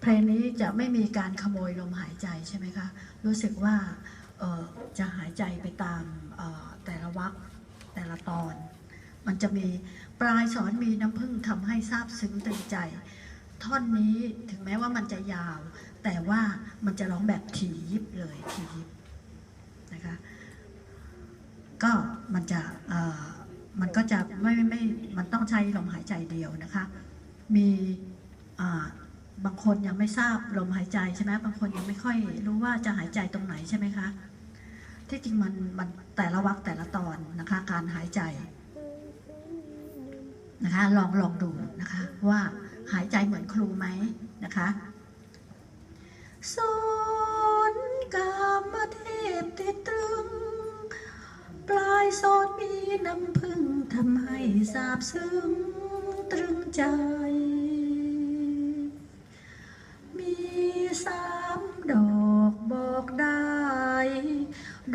เพลงนี้จะไม่มีการขโมยลมหายใจใช่ไหมคะ รู้สึกว่าจะหายใจไปตามแต่ละวรรคแต่ละตอน มันจะมีปลายสอนมีน้ำพึ่งทำให้ซาบซึ้งตึงใจ ท่อนนี้ถึงแม้ว่ามันจะยาว แต่ว่ามันจะร้องแบบถี่ยิบเลยถี่ยิบนะคะก็มันจะมันก็จะไม่ไม่ไม่มันต้องใช้ลมหายใจเดียวนะคะ มีอ่า บางคนยังไม่ทราบลมหายใจใช่ไหมบางคนยังไม่ค่อยรู้ว่าจะหายใจตรงไหนใช่ไหมคะที่จริงมันมันแต่ละวรรคแต่ละตอนนะคะ การหายใจนะคะ ลองลองดูนะคะ ว่าหายใจเหมือนครูไหมนะคะสนกามเทพติดตรึง ปลายสนมีน้ำพึ่งทำให้สาบซึ้งตรึงใจ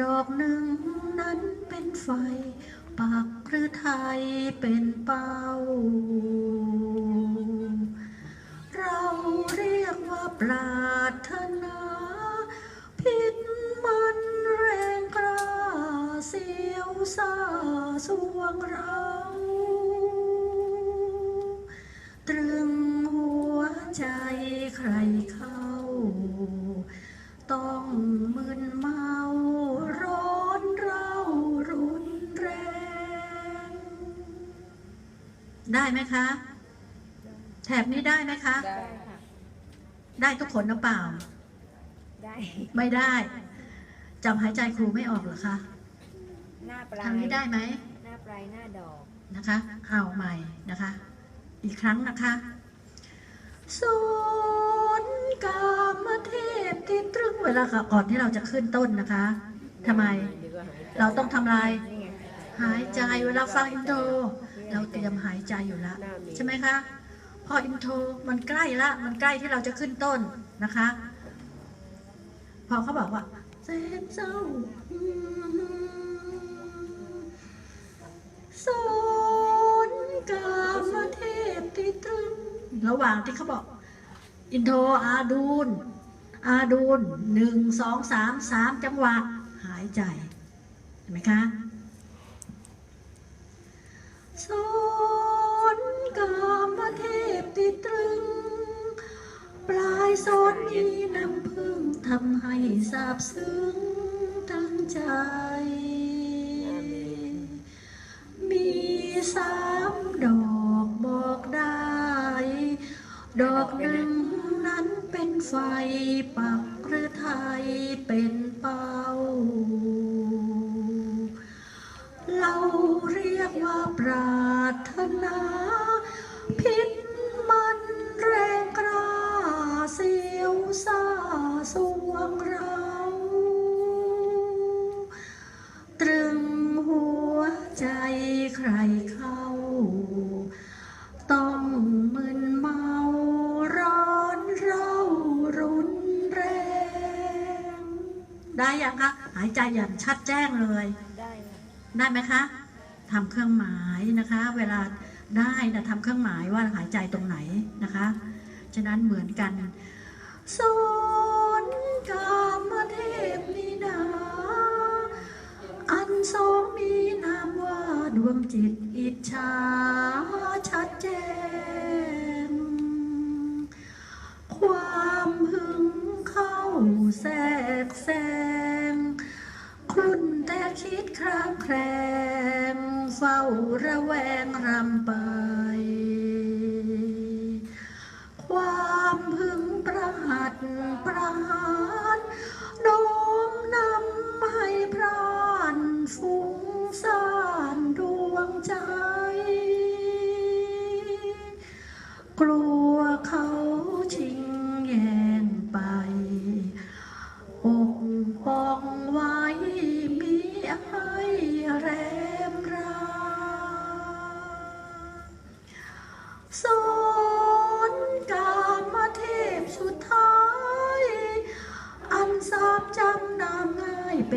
ดอกหนึ่งนั้นเป็นไฟ ปักหรือไทยเป็นเป้า เราเรียกว่าปรารถนาพิษมันแรงกล้าเสียวซาสวงเรา ตรึงหัวใจใครเข้า ต้อง ได้ไหมคะ แถบนี้ได้ไหมคะ ได้ค่ะได้ทุกคนหรือเปล่า ได้ ไม่ได้จำหายใจครูไม่ออกเหรอคะหน้าปลายทางนี้ได้ไหมหน้าปลายหน้าดอกนะคะเอาใหม่นะคะ อีกครั้งนะคะสอนกามเทพที่ตรึงเวลาก่อนที่เราจะขึ้นต้นนะคะทำไม เราต้องทำอะไรนี่ไง หายใจเวลาฟังอินโทรเราเตรียมหายใจอยู่แล้วใช่ไหมคะ พออินโทรมันใกล้ละมันใกล้ที่เราจะขึ้นต้นนะคะ พอเขาบอกว่าแสนเศร้าสนกามเทพที่ตรึงระหว่างที่เขาบอก อินโทรอาดูนอาดูนหนึ่งสองสามสามจังหวะหายใจเห็นไหมคะ สนกามเทพติดตรึง ปลายสอนมีน้ำพึ่งทำให้สาบซึ้งตั้งใจ มีสามดอกบอกได้ ดอกหนึ่งนั้นเป็นไฟปักหรือไทยเป็นเป้าเรา เรียกว่าปรารถนา พิษมันแรงกล้าเสียวซาสวงเรา ตรึงหัวใจใครเข้า ต้องมึนเมาร้อนเรารุนแรง ได้ยังคะหายใจอย่างชัดแจ้งเลย ได้ค่ะได้ไหมคะ ทำเครื่องหมายนะคะ เวลาได้นะทำเครื่องหมายว่าหายใจตรงไหนนะคะ ฉะนั้นเหมือนกันสอนกามเทพนีนาอันสองมีนามว่าดวงจิตอิจฉาชัดแจ้งความหึงเข้าแทรกแซงครุ่นแต่คิดครางแคลง เฝ้าระแวงรำไป ความพึงประหัตประหารโน้มนำให้พรานฟุ้งซ่านดวงใจ กลัวเขา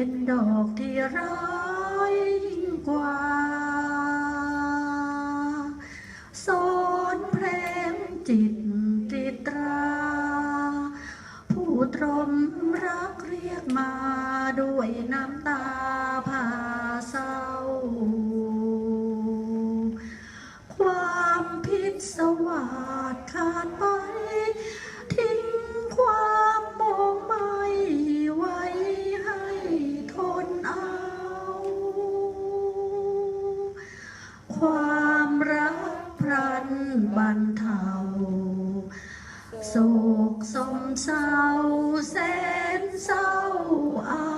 เป็นดอกที่ร้ายยิ่งกว่าสอนเพลงจิต dục sông sao sen sâu ao à.